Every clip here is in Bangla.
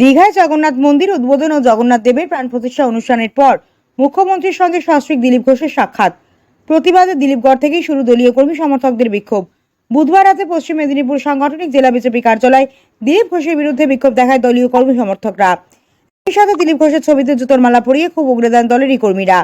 দীঘায় জগন্নাথ মন্দির উদ্বোধন ও জগন্নাথ দেবের প্রাণ প্রতিষ্ঠা অনুষ্ঠানের পর মুখ্যমন্ত্রীর সঙ্গে সস্ত্রীক দিলীপ ঘোষের সাক্ষাৎ। প্রতিবাদে দিলীপগড় থেকেই শুরু দলীয় কর্মী সমর্থকদের বিক্ষোভ। বুধবার রাতে পশ্চিম মেদিনীপুর সাংগঠনিক জেলা বিজেপি কার্যালয়ে দিলীপ ঘোষের বিরুদ্ধে বিক্ষোভ দেখায় দলীয় কর্মী সমর্থকরা। একই সাথে দিলীপ ঘোষের ছবিতে জুতোর মালা পরিয়ে খুব উগড়ে দেন দলেরই কর্মীরা।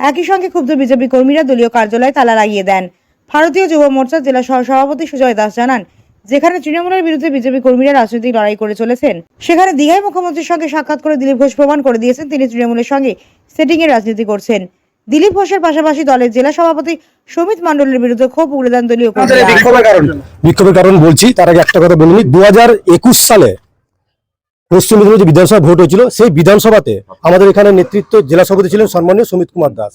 একই সঙ্গে ক্ষুব্ধ বিজেপি কর্মীরা দলীয় কার্যালয়ে তালা লাগিয়ে দেন। ভারতীয় যুব মোর্চার জেলা সহ সভাপতি সুজয় দাস জানান যেখানে তৃণমূলের বিরুদ্ধে বিজেপি কর্মীরা রাজনৈতিক লড়াই করে চলেছেন সেখানে দীঘায় মুখ্যমন্ত্রীর সঙ্গে সাক্ষাৎ করে দিলীপ ঘোষ প্রমাণ করে দিয়েছেন তিনি তৃণমূলের সঙ্গে সেটিং এর রাজনীতি করছেন। দিলীপ ঘোষের পাশাপাশি দলের জেলা সভাপতি সমিত মণ্ডলের বিরুদ্ধে ক্ষোভ উগড়ে দেন দলীয় বিক্ষোভের কারণ বলছি তার আগে একটা কথা বলিনি দু একুশ সালে পশ্চিম মেদিনীপুর যে বিধানসভা ভোট হয়েছিল সেই বিধানসভাতে আমাদের এখানে নেতৃত্ব জেলা সভাপতি ছিলেন সম্মানীয় সমিত কুমার দাস।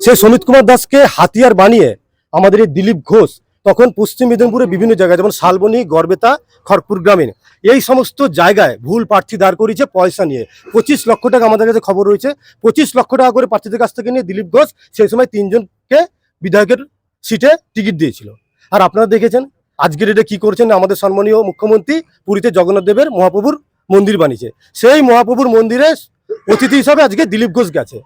সেই সমিত কুমার দাসকে হাতিয়ার বানিয়ে আমাদের এই দিলীপ ঘোষ তখন পশ্চিম মেদিনীপুরের বিভিন্ন জায়গায়, যেমন শালবনী, গড়বেতা খড়পুর গ্রামীণ এই সমস্ত জায়গায় ভুল প্রার্থী দাঁড় করিয়েছে পয়সা নিয়ে। পঁচিশ লক্ষ টাকা আমাদের কাছে খবর রয়েছে। পঁচিশ লক্ষ টাকা করে প্রার্থীদের কাছ থেকে নিয়ে দিলীপ ঘোষ সেই সময় তিনজনকে বিধায়কের সিটে টিকিট দিয়েছিল। আর আপনারা দেখেছেন, আজকের ডেটে কি করছেন আমাদের সম্মানীয় মুখ্যমন্ত্রী? পুরীতে জগন্নাথ দেবের মহাপ্রভুর মন্দির বানিয়েছে। সেই মহাপ্রভুর মন্দিরে অতিথি হিসাবে আজকে দিলীপ ঘোষ গেছে।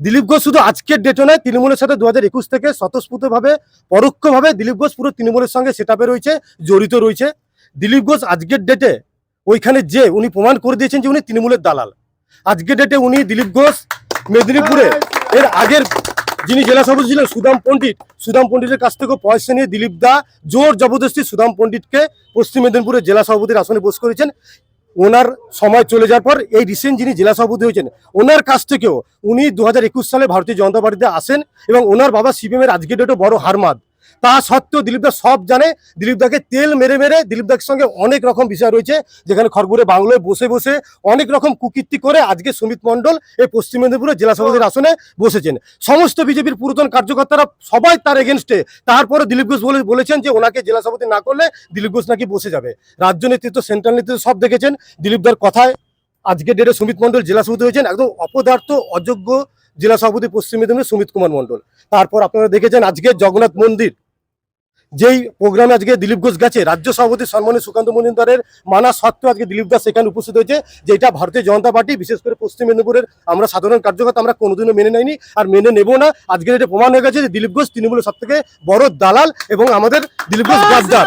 দিলীপ ঘোষ শুধু আজকের ডেটে নয়, তৃণমূলের সাথে দু হাজার একুশ থেকে স্বতঃস্ফূর্তভাবে, পরোক্ষভাবে দিলীপ ঘোষ পুরো তৃণমূলের সঙ্গে সেটাপে রয়েছে, জড়িত রয়েছে। দিলীপ ঘোষ আজকের ডেটে ওইখানে যে উনি প্রমাণ করে দিয়েছেন যে উনি তৃণমূলের দালাল। আজকের ডেটে উনি দিলীপ ঘোষ মেদিনীপুরে এর আগের যিনি জেলা সভাপতি ছিলেন সুদাম পণ্ডিত, সুদাম পণ্ডিতের কাছ থেকে পয়সা নিয়ে দিলীপ দা জোর জবরদস্তি সুদাম পণ্ডিতকে পশ্চিম মেদিনীপুরের জেলা সভাপতির আসনে বস করেছেন। ওনার সময় চলে যাওয়ার পর এই রিসেন্ট যিনি জেলা সভাপতি হয়েছেন, ওনার কাছ থেকেও উনি দু হাজার একুশ সালে ভারতীয় জনতা পার্টিতে আসেন এবং ওনার বাবা সিপিএমের আজকে ডেটও বড় হারমাদ তা সত্ত্বেও দিলীপ দা সব জানে। দিলীপ দাকে তেল মেরে মেরে দিলীপ দার সঙ্গে অনেক রকম বিষয় রয়েছে, যেখানে খড়গুড়ে বাংলায় বসে বসে অনেক রকম কুকীর্তি করে আজকে সুমিত মণ্ডল এই পশ্চিম মেদিনীপুরের জেলা সভাপতির আসনে বসেছেন। সমস্ত বিজেপির পুরাতন কার্যকর্তারা সবাই তার এগেনস্টে তারপরে দিলীপ ঘোষ বলে বলেছেন যে ওনাকে জেলা সভাপতি না করলে দিলীপ ঘোষ নাকি বসে যাবে। রাজ্য নেতৃত্ব সেন্ট্রাল নেতৃত্ব সব দেখেছেন। দিলীপ দার কথায় আজকে ডেটে সুমিত মণ্ডল জেলা সভাপতি হয়েছেন। একদম অপদার্থ, অযোগ্য জেলা সভাপতি পশ্চিম মেদিনীপুর সুমিত কুমার মণ্ডল। তারপর আপনারা দেখেছেন আজকে জগন্নাথ মন্দির। যেই প্রোগ্রামে আজকে দিলীপ ঘোষ গেছে, রাজ্য সভাপতি সম্মানী সুকান্ত মজুমদারের মানা সত্ত্বেও আজকে দিলীপ দাস সেখানে উপস্থিত হয়েছে, যেটা ভারতীয় জনতা পার্টি, বিশেষ করে পশ্চিম মেদিনীপুরের আমরা সাধারণ কার্যকর্তা, আমরা কোনোদিনও মেনে নেয়নি আর মেনে নেব না। আজকের এটা প্রমাণ হয়ে গেছে যে দিলীপ ঘোষ তৃণমূলের সব থেকে বড় দালাল এবং আমাদের দিলীপ ঘোষ গাদ্দার।